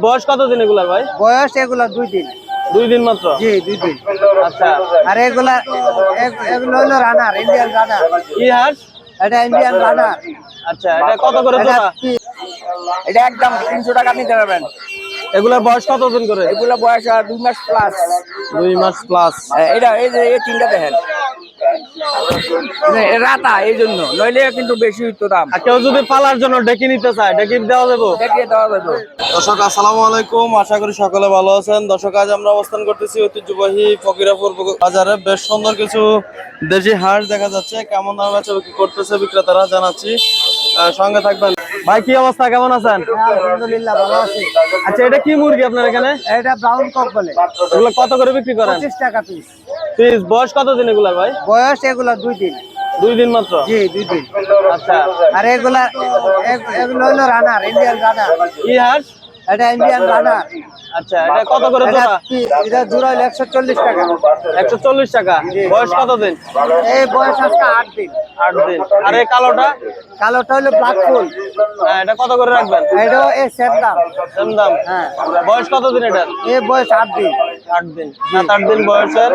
বয়স কত দিন এগুলার ভাই? বয়স এগুলা দুই দিন। দুই দিন মাত্র? জি দুই দিন। আচ্ছা। আর এগুলা এগ- এগুলো হলো রানার ইন্ডিয়ান রানার কি হাঁস? এটা ইন্ডিয়ান রানার আচ্ছা এটা কত করে জোড়া এটা একদম তিনশো টাকা নিতে পারবেন। এগুলার বয়স কত দিন করে? এগুলা বয়স আর দুই মাস প্লাস দুই মাস প্লাস এটা এই যে এই তিনটা দেখেন। রাতা এই জন্য নইলে কিন্তু বেশি হইতো দাম। কেউ যদি পালার জন্য ডেকে নিতে চায় ডেকে দেওয়া যাব। দেখিয়ে দেওয়া যাবে। দর্শক আসসালামু আলাইকুম। আশা করি সকলে ভালো আছেন। দর্শক আজ আমরা অবস্থান করতেছি ঐতিহ্যবাহী ফকিরাপুর বাজারে। বেশ সুন্দর কিছু দেশি হাঁস দেখা যাচ্ছে। কেমন দামে বিক্রি করতেছে বিক্রেতারা জানাচ্ছি। সঙ্গে থাকবেন। ভাই কি অবস্থা? কেমন আছেন? আলহামদুলিল্লাহ ভালো আছি। আচ্ছা এটা কি মুরগি আপনার এখানে? এটা ব্রাউন কক বলে। এগুলো কত করে বিক্রি করেন? পঁচিশ টাকা পিস পিস বয়স কত দিন এগুলার ভাই? বয়স এগুলা দুই দিন। দুই দিন মাত্র? জি দুই দিন। আচ্ছা। আর এগুলা এগ- এগুলো হলো রানার ইন্ডিয়ান রানার কি হাঁস এটা ইন্ডিয়ান রানার আচ্ছা এটা কত করে এটা জোড়া? এটা জোড়া হলো একশো চল্লিশ টাকা। একশো চল্লিশ টাকা। বয়স কত দিন এই বয়স আজকে আট দিন। আট দিন। আর এই কালোটা? কালোটা হলো ব্ল্যাক ফুল। হ্যাঁ, এটা কত করে রাখবেন? এটাও এই সেম দাম। সেম দাম। হ্যাঁ। বয়স কত দিন এটা এই বয়স আট দিন। আট দিন। সাত আট দিন বয়সের।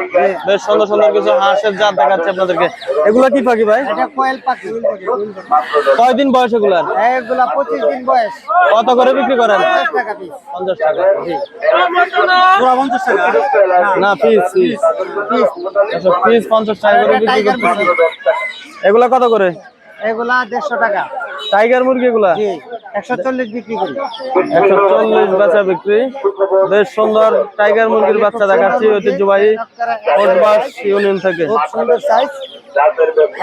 বেশ সুন্দর সুন্দর কিছু হাঁসের জাত দেখাচ্ছে আপনাদেরকে। এগুলা কি পাখি ভাই? এটা কয় দিন বয়স এগুলার? এগুলা পঁচিশ দিন বয়স। কত করে বিক্রি করেন? পঞ্চাশ টাকা পঞ্চাশ টাকা না পিস পিস পিস পঞ্চাশ টাকা করে বিক্রি এগুলা কত করে? এগুলা দেড়শো টাকা। টাইগার মুরগি এগুলা? একশো চল্লিশ বিক্রি করি। একশো চল্লিশ বাচ্চা বিক্রি। বেশ সুন্দর টাইগার মুরগির বাচ্চা দেখাচ্ছি ঐতিহ্যবাহী কোটবাস ইউনিয়ন থেকে। খুব সুন্দর সাইজ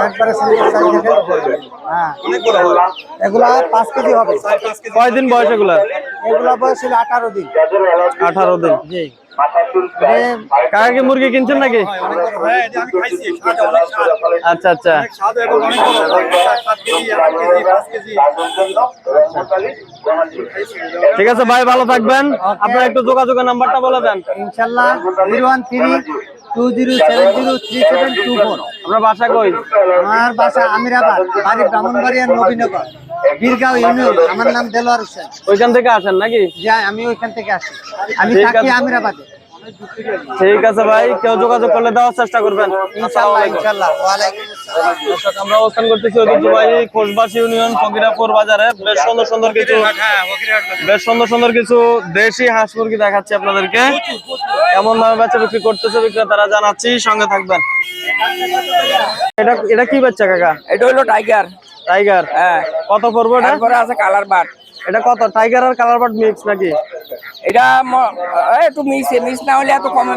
একবারে সুন্দর সাইজ দেখেন হ্যাঁ। এগুলা পাঁচ কেজি হবে। কয়দিন বয়স এগুলা এগুলা বয়স হলো আঠারো দিন। আঠারো দিন। জি। কাকা কি মুরগি কিনছেন নাকি? আচ্ছা আচ্ছা। ঠিক আছে ভাই ভালো থাকবেন। আপনার একটু যোগাযোগের নাম্বারটা বলে দেন। ইনশাল্লাহ zero one three two zero seven zero three seven two four. আপনার বাসা কই? আমার বাসা আমিরাবাদ বাড়ি ব্রাহ্মণবাড়িয়া নবীনগর বীরগাঁও ইউনিয়ন। আমার নাম দেলোয়ার হোসেন। ওইখান থেকে আসেন নাকি? যাই আমি ওইখান থেকে আসি। আমি থাকি আমিরাবাদে। ঠিক আছে ভাই কেউ যোগাযোগ করলে দেওয়ার চেষ্টা করবেন। আমরা অবস্থান করতেছি ঐতিহ্যবাহী কোষবাস ইউনিয়ন ফকিরাপুর বাজারে। বেশ সুন্দর সুন্দর কিছু বেশ সুন্দর সুন্দর কিছু দেশি হাঁস মুরগি দেখাচ্ছি আপনাদেরকে। কেমন দামে বাচ্চা বিক্রি করতেছে বিক্রেতারা জানাচ্ছি সঙ্গে থাকবেন। এটা এটা কি বাচ্চা কাকা? এটা হলো টাইগার টাইগার হ্যাঁ। কত পড়ব এটা? আছে কালার বাট এটা কত? টাইগার আর কালার বাট মিক্স নাকি? এটা একটু মিস মিস না হলে এত কমে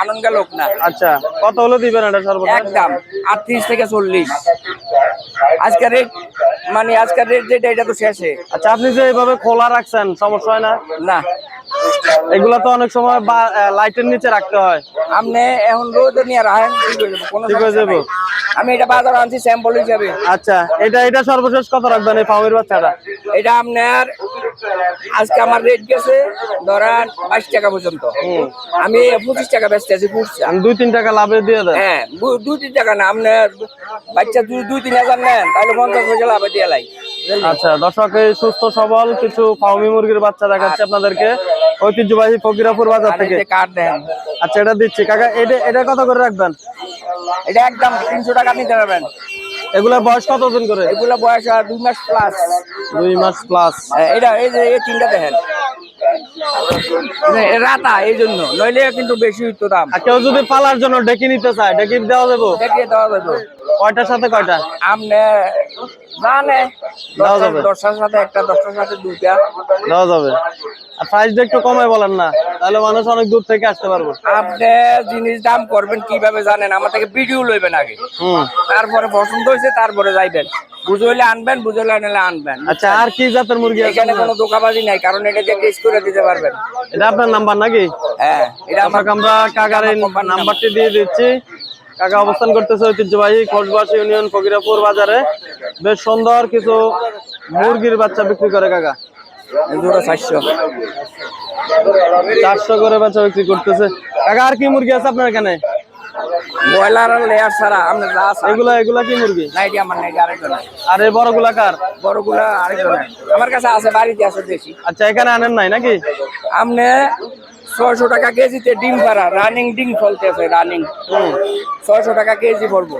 আনন্দ লোক না। আচ্ছা কত হলো দিবেন এটা সর্বোচ্চ একদম আটত্রিশ থেকে চল্লিশ। আজকের রেট মানে আজকের রেট যেটা এটা তো শেষে। আচ্ছা আপনি যে এইভাবে খোলা রাখছেন সমস্যা হয় না? না। এগুলা তো অনেক সময় বা- লাইটের নিচে রাখতে হয়। আপনি এখন রোদ নিয়ে রাখেন ঠিক হয়ে যাব। আমি এটা বাজার আনছি স্যাম্পল হিসাবে। আচ্ছা এটা এটা সর্বশেষ কত রাখবেন এই পাউয়ের বাচ্চাটা? এটা আপনার আজকে আমার রেট গেছে ধরেন বাইশ টাকা পর্যন্ত। আমি পঁচিশ টাকা বেচতে আছি আমি দুই তিন টাকা লাভে দিয়ে দেন। হ্যাঁ দুই তিন টাকা না আপনি বাচ্চা দুই দুই তিন হাজার নেন তাহলে পঞ্চাশ পয়সা লাভে দিয়ে লাই। আচ্ছা দর্শক এই সুস্থ সবল কিছু ফার্মি মুরগির বাচ্চা দেখাচ্ছে আপনাদেরকে। ঐতিহ্যবাহী ফকিরাপুর বাজার থেকে। কার্ড দেন। আচ্ছা এটা দিচ্ছি। কাকা এটা এটা কত করে রাখবেন? এটা একদম তিনশো টাকা নিতে পারবেন। এগুলা বয়স কত দিন করে? এগুলো বয়স আর দুই মাস প্লাস দুই মাস প্লাস এটা এই যে এই তিনটা দেখেন। রাতা এই জন্য। নইলে কিন্তু বেশি হইতো দাম। কেউ যদি পালার জন্য ডেকে নিতে চায় ডেকে দেওয়া যাব? ডেকে দেওয়া যাবে। কয়টার সাথে কয়টা? আমনে জানে দেওয়া যাবে। দশটার সাথে একটা দশটার সাথে দুইটা। দেওয়া যাবে। প্রাইসটা একটু কমে বলেন না তাহলে মানুষ অনেক দূর থেকে আসতে পারব। আপনি জিনিস দাম করবেন কীভাবে জানেন? আমার থেকে ভিডিও লইবেন আগে। হুম। তারপরে পছন্দ হয়েছে তারপরে যাইবেন। বুঝে হইলে আনবেন বুঝে হইলে আনলে আনবেন। আচ্ছা আর কি জাতের মুরগি আছে এখানে কোনো দোকাবাজি নাই কারণ এটা দিয়ে টেস্ট করে দিতে পারবেন। এটা আপনার নাম্বার নাকি? হ্যাঁ এটা আমার কাকার এই নাম্বারটি দিয়ে দিচ্ছি। কাকা অবস্থান করতেছে ঐতিহ্যবাহী খোঁজবাস ইউনিয়ন ফকিরাপুর বাজারে। বেশ সুন্দর কিছু মুরগির বাচ্চা বিক্রি করে কাকা। চারশো। চারশো করে বাচ্চা বিক্রি করতেছে। কাকা আর কি মুরগি আছে আপনার এখানে? ব্রয়লার আর লেয়ার ছাড়া আমরা যা আছে। এগুলা এগুলা কি মুরগি? আমার আরেকজন আর এই বড়গুলা কার? বড়গুলা আরেকজন আমার কাছে আছে বাড়িতে আছে দেশি। আচ্ছা এখানে আনেন নাই নাকি? আমনে ছয়শো টাকা কেজিতে ডিম পাড়া রানিং ডিম রানিং ছয়শো টাকা কেজি পড়ব